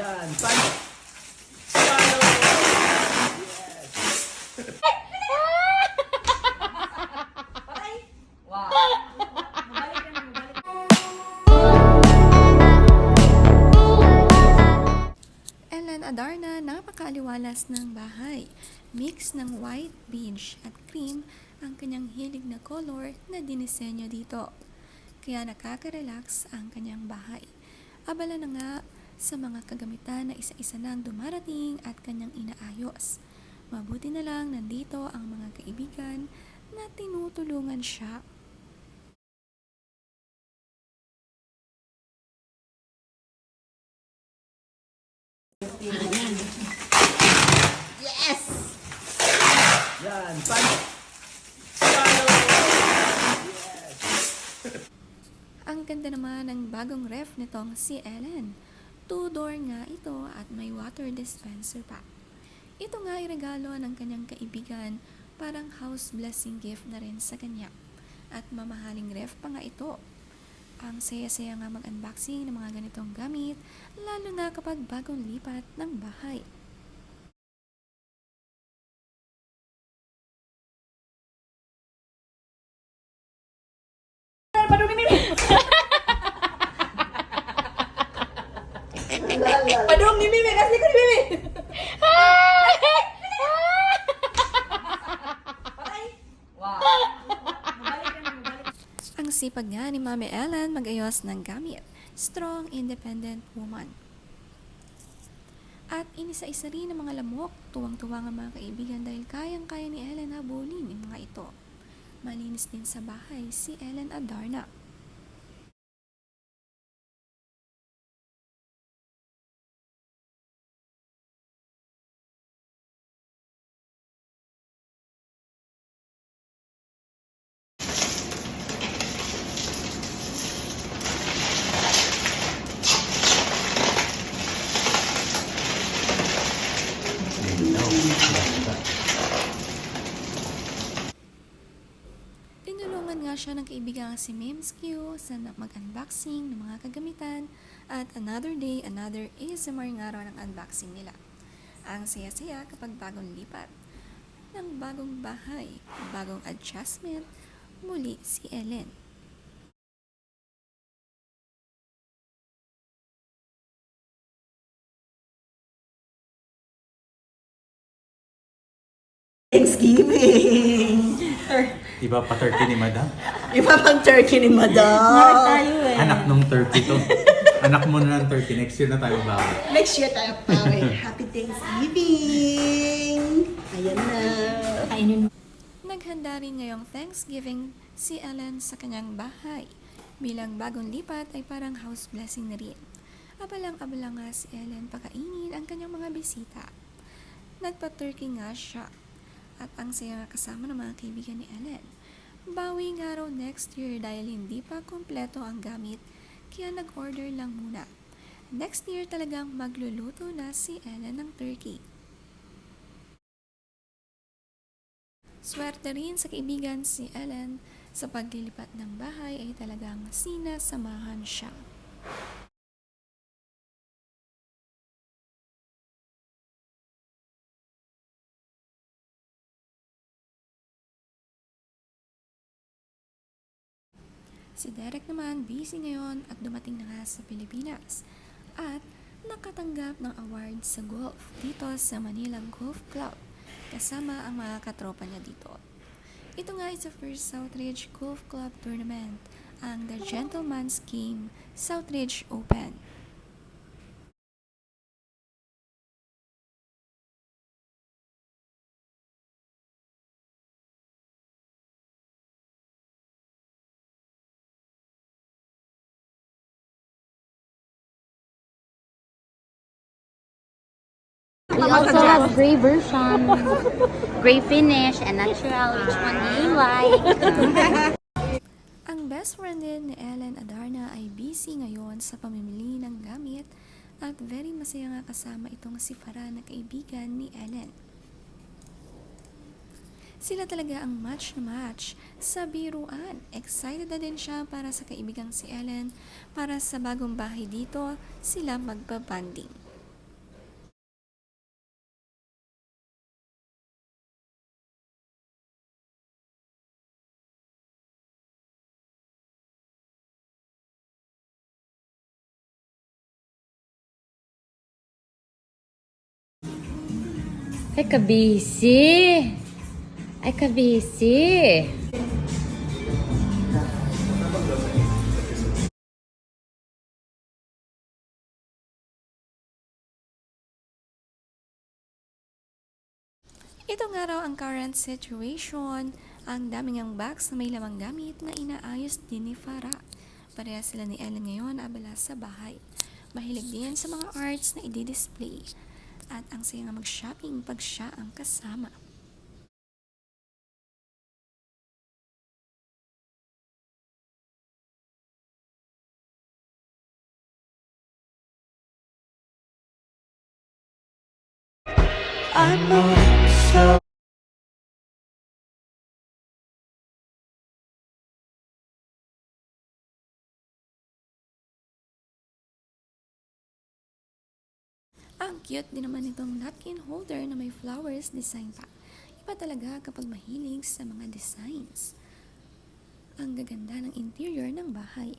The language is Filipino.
Yan, paano? Paano? Yes! Ellen Adarna, napakaaliwalas ng bahay. Mix ng white, beige at cream ang kanyang hilig na color na dinisenyo dito. Kaya nakaka-relax ang kanyang bahay. Abala na nga sa mga kagamitan na isa-isa nang dumarating at kanyang inaayos. Mabuti na lang nandito ang mga kaibigan na tinutulungan siya. Yan, paano? Paano? Yes! Ang ganda naman ng bagong ref nitong si Ellen. Two-door nga ito at may water dispenser pa. Ito nga ay regalo ng kanyang kaibigan, parang house blessing gift na rin sa kanya. At mamahaling ref pa nga ito. Ang saya-saya nga mag-unboxing ng mga ganitong gamit, lalo na kapag bagong lipat ng bahay. Padung ni Mimi, kasih ni Mimi. Ang sipag nga ni Mami Ellen mag-ayos ng gamit. Strong, independent woman. At inisa-isa rin ang mga lamok. Tuwang-tuwa ang mga kaibigan dahil kayang-kaya ni Ellen habulin ang mga ito. Malinis din sa bahay si Ellen Adarna. Tinulungan nga siya ng kaibigang si Mims Q sa mag-unboxing ng mga kagamitan at another day, another ASMR nga raw ng unboxing nila. Ang saya-saya kapag bagong lipat ng bagong bahay, bagong adjustment, muli si Ellen. Thanksgiving. Di ba pa turkey ni madam? Iba pang turkey ni Madam. Anak nung turkey to. Anak mo na ng turkey. Next year na tayo bawi. Next year tayo pawi. Happy Thanksgiving. Ayan na. Kainin Naghanda rin ngayong Thanksgiving si Ellen sa kanyang bahay. Bilang bagong lipat ay parang house blessing na rin. Abalang-abala nga si Ellen pakainin ang kanyang mga bisita. Nagpa-turkey nga siya. At ang saya kasama ng mga kaibigan ni Ellen. Bawi nga raw next year dahil hindi pa kompleto ang gamit kaya nag-order lang muna. Next year talagang magluluto na si Ellen ng turkey. Swerte rin sa kaibigan si Ellen sa paglilipat ng bahay ay talagang sinasamahan siya. Si Derek naman busy ngayon at dumating na nga sa Pilipinas at nakatanggap ng award sa golf dito sa Manila Golf Club kasama ang mga katropa niya dito. Ito nga is the first Southridge Golf Club Tournament, ang The Gentleman's Game Southridge Open. We also have gray version, gray finish, and natural. Which one do you like? Ang best friend din ni Ellen Adarna ay busy ngayon sa pamimili ng gamit at very masaya nga kasama itong si Farah na kaibigan ni Ellen. Sila talaga ang match na match sa biruan. Excited na din siya para sa kaibigang si Ellen para sa bagong bahay dito sila magbabanding. Ay, kabisi. Ay, kabisi. Ito nga raw ang current situation. Ang daming ang box na may lamang gamit na inaayos din ni Farah. Pareha sila ni Ellen ngayon abala sa bahay. Mahilig din sa mga arts na i-display. At ang saya nga mag-shopping pag siya ang kasama. Ang cute din naman itong napkin holder na may flowers design pa. Iba talaga kapag mahilig sa mga designs. Ang gaganda ng interior ng bahay.